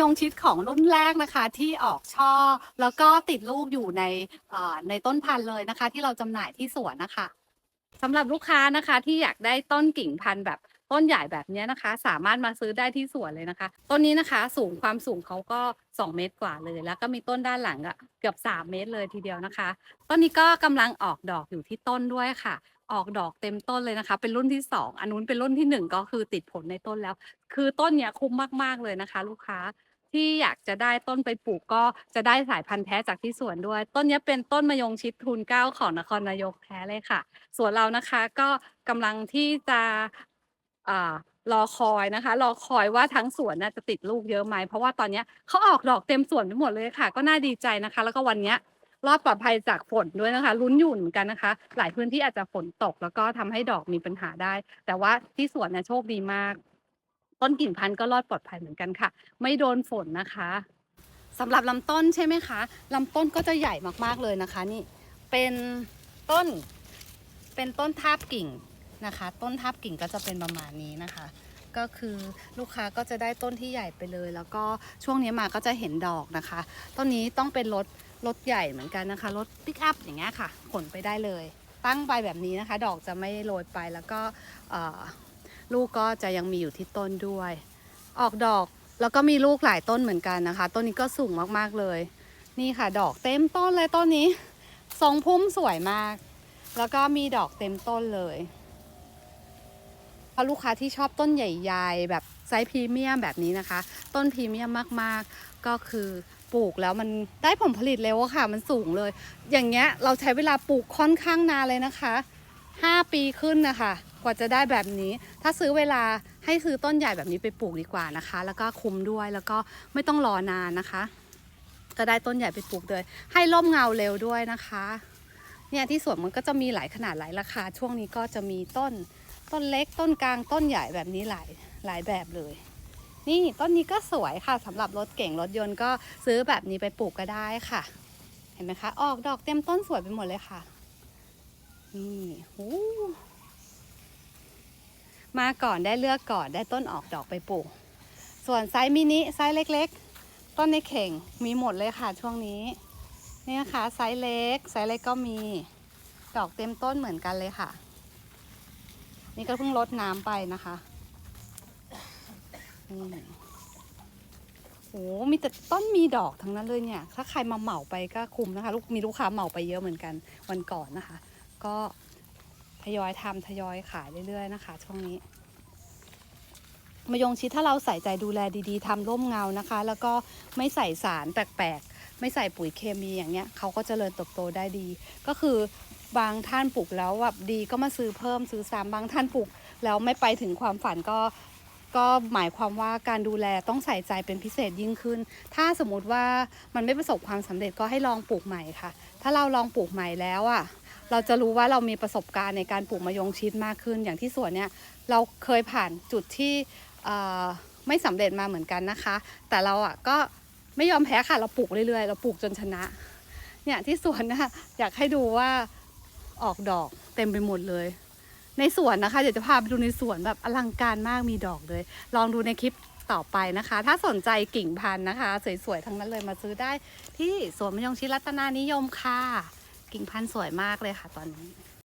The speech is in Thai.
ยงชิดของรุ่นแรกนะคะที่ออกช่อ แล้วก็ติดลูกอยู่ในในต้นพันธุ์เลยนะคะ ที่เราจำหน่ายที่สวนนะคะสำหรับลูกค้านะคะที่อยากได้ต้นกิ่งพันธุ์แบบต้นใหญ่แบบนี้นะคะ สามารถมาซื้อได้ที่สวนเลยนะคะ ต้นนี้นะคะสูงความสูงเขาก็ 2 เมตรกว่าเลย แล้วก็มีต้นด้านหลังอะเกือบ 3 เมตรเลยทีเดียวนะคะต้นนี้ก็กำลังออกดอกอยู่ที่ต้นด้วยค่ะ ออกดอกเต็มต้นเลยนะคะ เป็นรุ่นที่สองอันนู้นเป็นรุ่นที่หนึ่งก็คือติดผลในต้นแล้ว คือต้นเนี้ยคุ้มมากๆเลยนะคะ ลูกค้า ที่อยากจะได้ต้นไปปลูกก็จะได้สายพันธุ์แท้จากที่สวนด้วย ต้นนี้เป็นต้นมะยงชิดทุนเกล้าของนครนายกแท้เลยค่ะ สวนเรานะคะก็กำลังที่จะรอคอยนะคะ รอคอยว่าทั้งสวนน่ะจะติดลูกเยอะไหมเพราะว่าตอนนี้เขาออกดอกเต็มสวนไปหมดเลยค่ะ ก็น่าดีใจนะคะ แล้วก็วันนี้รอดปลอดภัยจากฝนด้วยนะคะลุ้นอยู่เหมือนกันนะคะ หลายพื้นที่อาจจะฝนตก แล้วก็ทำให้ดอกมีปัญหาได้ แต่ว่าที่สวนนี่ยโชคดีมาก ต้นกิ่งพันธุ์ก็รอดปลอดภัยเหมือนกันค่ะ ไม่โดนฝนนะคะสำหรับลำต้นใช่ไหมคะลำต้นก็จะใหญ่มากๆเลยนะคะนี่เป็นต้นเป็นต้นทาบกิ่งนะคะ ต้นทาบกิ่งก็จะเป็นประมาณนี้นะคะ ก็คือลูกค้าก็จะได้ต้นที่ใหญ่ไปเลย แล้วก็ช่วงนี้มาก็จะเห็นดอกนะคะต้นนี้ต้องเป็นรถรถใหญ่เหมือนกันนะคะรถปิกอัพอย่างเงี้ยค่ะ ขนไปได้เลย ตั้งไปแบบนี้นะคะ ดอกจะไม่โรยไปแล้วก็ ลูกก็จะยังมีอยู่ที่ต้นด้วย ออกดอกแล้วก็มีลูกหลายต้นเหมือนกันนะคะ ต้นนี้ก็สูงมากๆเลย นี่ค่ะ ดอกเต็มต้นเลยต้นนี้ทรงพุ่มสวยมาก แล้วก็มีดอกเต็มต้นเลยเพราะลูกค้าที่ชอบต้นใหญ่ๆ แบบไซส์พรีเมียมแบบนี้นะคะ ต้นพรีเมียมมากๆ ก็คือปลูกแล้วมันได้ผลผลิตเร็วค่ะ มันสูงเลย อย่างเงี้ยเราใช้เวลาปลูกค่อนข้างนานเลยนะคะ 5 ปีขึ้นนะคะ กว่าจะได้แบบนี้ ถ้าซื้อเวลาให้ซื้อต้นใหญ่แบบนี้ไปปลูกดีกว่านะคะ แล้วก็คุ้มด้วยแล้วก็ไม่ต้องรอนานนะคะ ก็ได้ต้นใหญ่ไปปลูกเลย ให้ร่มเงาเร็วด้วยนะคะเนี่ยที่สวนมันก็จะมีหลายขนาดหลายราคา ช่วงนี้ก็จะมีต้นต้นเล็กต้นกลางต้นใหญ่แบบนี้หลายหลายแบบเลย นี่ต้นนี้ก็สวยค่ะสำหรับรถเก่งรถยนต์ก็ซื้อแบบนี้ไปปลูกก็ได้ค่ะ เห็นไหมคะ ออกดอกเต็มต้นสวยไปหมดเลยค่ะ นี่หูมาก่อนได้เลือกก่อนได้ต้นออกดอกไปปลูก ส่วนไซส์มินิไซส์เล็กๆ ต้นในเข่งมีหมดเลยค่ะช่วงนี้นี่นะคะไซส์เล็กไซส์เล็กก็มีดอกเต็มต้นเหมือนกันเลยค่ะ นี่ก็เพิ่งลดน้ำไปนะคะนี่โอ้มีแต่ต้นมีดอกทั้งนั้นเลยเนี่ย ถ้าใครมาเหมาไปก็คุ้มนะคะ ลูกมีลูกค้าเหมาไปเยอะเหมือนกันวันก่อนนะคะ ก็ทยอยทำทยอยขายเรื่อยๆนะคะ ช่วงนี้มายงชิดถ้าเราใส่ใจดูแลดีๆทำร่มเงานะคะ แล้วก็ไม่ใส่สารแปลกๆ ไม่ใส่ปุ๋ยเคมีอย่างเงี้ยเขาก็จเจริญเติบโตได้ดี ก็คือบางท่านปลูกแล้วแบบดีก็มาซื้อเพิ่มซื้อซ้ำบางท่านปลูกแล้วไม่ไปถึงความฝันก็ก็หมายความว่าการดูแลต้องใส่ใจเป็นพิเศษยิ่งขึ้น ถ้าสมมติว่ามันไม่ประสบความสำเร็จก็ให้ลองปลูกใหม่ค่ะ ถ้าเราลองปลูกใหม่แล้วอะ เราจะรู้ว่าเรามีประสบการณ์ในการปลูกมะยงชิดมากขึ้น อย่างที่สวนเนี่ยเราเคยผ่านจุดที่ไม่สำเร็จมาเหมือนกันนะคะ แต่เราอะก็ไม่ยอมแพ้ค่ะเราปลูกเรื่อยๆ เราปลูกจนชนะ เนี่ยที่สวนนะคะอยากให้ดูว่าออกดอกเต็มไปหมดเลย ในสวนนะคะเดี๋ยวจะพาไปดูในสวนแบบอลังการมากมีดอกเลย ลองดูในคลิปต่อไปนะคะ ถ้าสนใจกิ่งพันธุ์นะคะ สวยๆทั้งนั้นเลยมาซื้อได้ที่สวนมะยงชิดรัตนานิยมค่ะ กิ่งพันธุ์สวยมากเลยค่ะตอนนี้